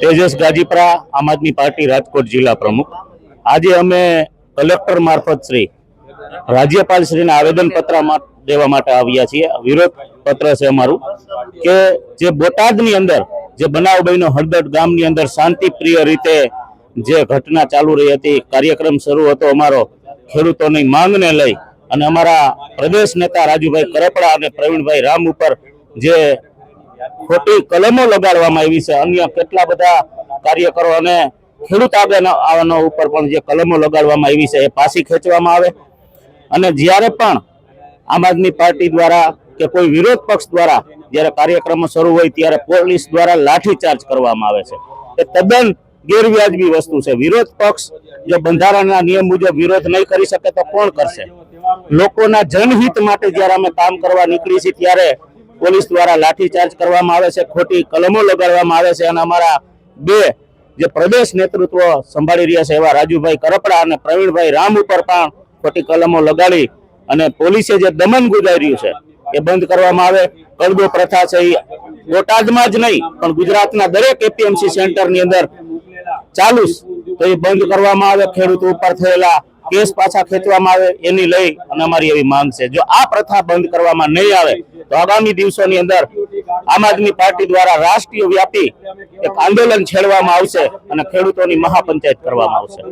તેજસ ગાજીપરા, આમ આદમી પાર્ટી રાજકોટ જિલ્લા પ્રમુખ. આજે અમે કલેક્ટર મારફત શ્રી રાજ્યપાલ શ્રીને આવેદન પત્ર દેવા માટે આવ્યા છીએ. વિરોધ પત્ર છે અમારું કે જે બોટાદની અંદર, જે બનાવ બન્યો હળદર ગામની અંદર શાંતિપ્રિય રીતે જે ઘટના ચાલુ રહી હતી, કાર્યક્રમ શરૂ હતો અમારો, ખેડૂતોની માંગને લઈ. અને અમારા પ્રદેશ નેતા રાજુભાઈ કરપડા અને પ્રવીણભાઈ રામ ઉપર જે ખોટી કલમો લગાડવામાં આવી છે, અન્ય કેટલા બધા કાર્યકરો અને ખેડૂત આગેવાનો ઉપર પણ જે કલમો લગાડવામાં આવી છે, એ પાછી ખેંચવામાં આવે. અને જ્યારે પણ આમ આદમી પાર્ટી દ્વારા કે કોઈ વિરોધ પક્ષ દ્વારા જ્યારે કાર્યક્રમો શરૂ હોય ત્યારે પોલીસ દ્વારા લાઠીચાર્જ કરવામાં આવે છે. એ તદ્દન ગેરવ્યાજબી વસ્તુ છે. વિરોધ પક્ષ જો બંધારણના નિયમ મુજબ વિરોધ નહીં કરી શકે તો કોણ કરશે? લોકોના જનહિત માટે જ્યારે અમે કામ કરવા નીકળી છીએ ત્યારે પોલીસ દ્વારા લાઠીચાર્જ કરવામાં આવે છે, ખોટી કલમો લગાડવામાં આવે છે અને અમારા બે જે પ્રદેશ નેતૃત્વ સંભાળી રહ્યા છે એવા રાજુભાઈ કરપડા અને પ્રવીણભાઈ રામ ઉપર પણ ખોટી કલમો લગાડી અને પોલીસે જે દમન ગુજાર્યું છે એ બંધ કરવામાં આવે. કલદો પ્રથા છે એ બોટાદમાં જ નહીં, પણ ગુજરાતના દરેક એપીએમસી સેન્ટરની અંદર ચાલુ તો એ બંધ કરવામાં આવે. ખેડૂતો ઉપર થયેલા કેસ પાછા ખેંચવામાં આવે, એની લઈ અને અમારી એવી માંગ છે. જો આ પ્રથા બંધ કરવામાં નહીં આવે તો આગામી દિવસોની અંદર આમ આદમી પાર્ટી દ્વારા રાષ્ટ્રીય વ્યાપી એક આંદોલન છેડવામાં આવશે અને ખેડૂતોની મહાપંચાયત કરવામાં આવશે.